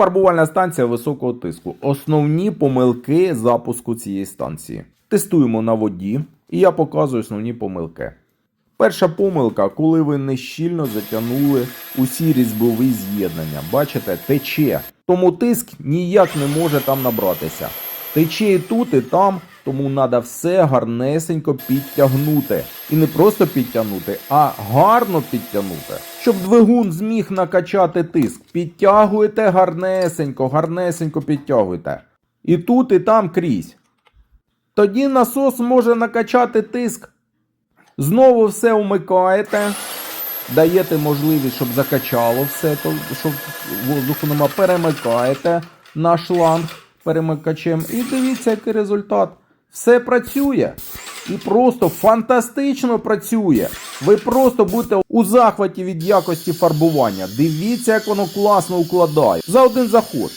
Фарбувальна станція високого тиску. Основні помилки запуску цієї станції. Тестуємо на воді, і я показую основні помилки. Перша помилка, коли ви нещільно затягнули усі різьбові з'єднання. Бачите, тече. Тому тиск ніяк не може там набратися. Тече і тут, і там, тому треба все гарнесенько підтягнути. І не просто підтягнути, а гарно підтягнути. Щоб двигун зміг накачати тиск. Підтягуєте гарнесенько, гарнесенько підтягуєте. І тут, і там крізь. Тоді насос може накачати тиск Знову все вмикаєте, даєте можливість, щоб закачало все, то, щоб воздуху нема, перемикаєте на шланг перемикачем. І дивіться, який результат. Все працює. І просто фантастично працює. Ви просто будете у захваті від якості фарбування. Дивіться, як воно класно укладає. За один заход.